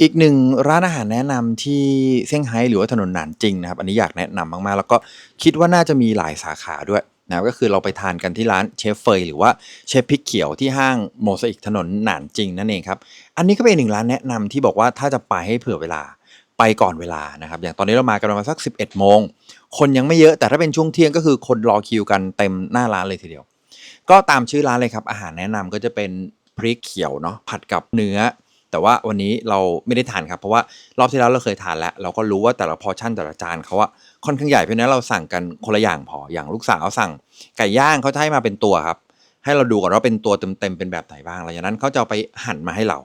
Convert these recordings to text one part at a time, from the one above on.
อีกหนึ่งร้านอาหารแนะนำที่เซี่ยงไฮ้หรือว่าถนนหนานจริงนะครับ อันนี้อยากแนะนำมากๆ แล้วก็คิดว่าน่าจะมีหลายสาขาด้วยนะก็คือเราไปทานกันที่ร้านเชฟเฟยหรือว่าเชฟพริกเขียวที่ห้างโมซาอิกถนนหนานจริงนั่นเองครับ อันนี้ก็เป็นหนึ่งร้านแนะนำที่บอกว่าถ้าจะไปให้เผื่อเวลาไปก่อนเวลานะครับ อย่างตอนนี้เรามากันประมาณสัก 11 โมง คนยังไม่เยอะแต่ถ้าเป็นช่วงเที่ยงก็คือคนรอคิวกันเต็มหน้าร้านเลยทีเดียว ก็ตามชื่อร้านเลยครับอาหารแนะนำก็จะเป็นพริกเขียวเนาะผัดกับเนื้อ แต่ว่าวันนี้เราไม่ได้ทานครับ เพราะว่ารอบที่แล้วเราเคยทานแล้ว เราก็รู้ว่าแต่ละพอชั่นแต่ละจานเขาว่าค่อนข้างใหญ่เพราะนั้นเราสั่งกันคนละอย่างพออย่างลูกสาวสั่ง ไก่ย่างเขาจะให้มาเป็นตัวครับ ให้เราดูก่อนว่าเป็นตัวเต็มๆเป็นแบบไหนบ้างหลังจากนั้นเขาจะเอาไปหั่นมาให้เรา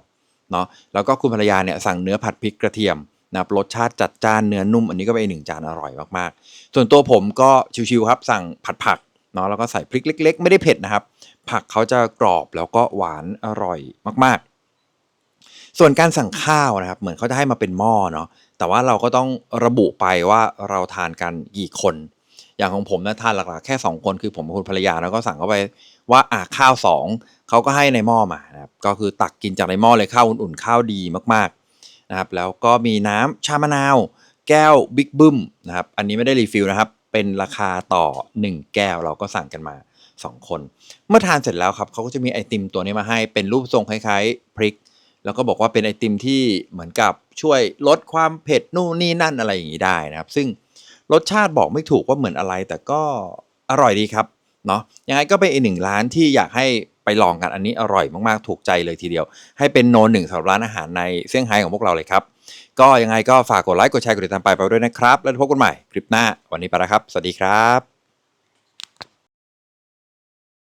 เนาะแล้วก็คุณภรรยาเนี่ยสั่งเนื้อผัดพริกกระเทียมนะครับรสชาติจัดจ้านเนื้อนุ่มอันนี้ก็เป็นหนึ่งจานอร่อยมากๆ ส่วนตัวผมก็ชิวๆครับสั่งผัดผักเนาะแล้วก็ใส่พริกเล็ก ๆ ไม่ได้เผ็ดนะครับ ผักเขาจะกรอบแล้วก็หวานอร่อยมากๆ ส่วนการสั่งข้าวนะครับ เหมือนเขาจะให้มาเป็นหม้อเนาะแต่ว่าเราก็ต้องระบุไปว่าเราทานกันกี่คน อย่างของผมนะทานหลักๆแค่ 2 คนคือผมกับคุณภรรยาแล้วก็สั่งเข้าไปว่าอะข้าว 2เขาก็ให้ในหม้อมานะครับก็คือตักกินจากในหม้อเลยข้าวอุ่นๆข้าวดีมากๆนะครับ แล้วก็มีน้ำชามะนาว แก้วบิ๊กบึ้มนะครับอันนี้ไม่ได้รีฟิลนะครับ เป็นราคาต่อ 1 แก้วเราก็สั่งกันมา 2 คน เมื่อทานเสร็จแล้วครับเขาก็จะมีไอติมตัวนี้มาให้เป็นรูปทรงคล้ายๆพริก แล้วก็บอกว่าเป็นไอติมที่เหมือนกับช่วยลดความเผ็ดนู่นนี่นั่นอะไรอย่างนี้ได้นะครับ ซึ่งรสชาติบอกไม่ถูกว่าเหมือนอะไร แต่ก็อร่อยดีครับเนาะยังไงก็เป็นอีกหนึ่งร้านที่อยากให้ไปลองกันอันนี้อร่อยมากๆถูกใจเลยทีเดียว ให้เป็นโนนหนึ่งสำหรับร้านอาหารในเซี่ยงไฮ้ของพวกเราเลยครับก็ยังไงก็ฝากกดไลค์กดแชร์กดติดตามไปไปด้วยนะครับ แล้วพบกันใหม่คลิปหน้าวันนี้ไปแล้วครับ สวัสดีครับ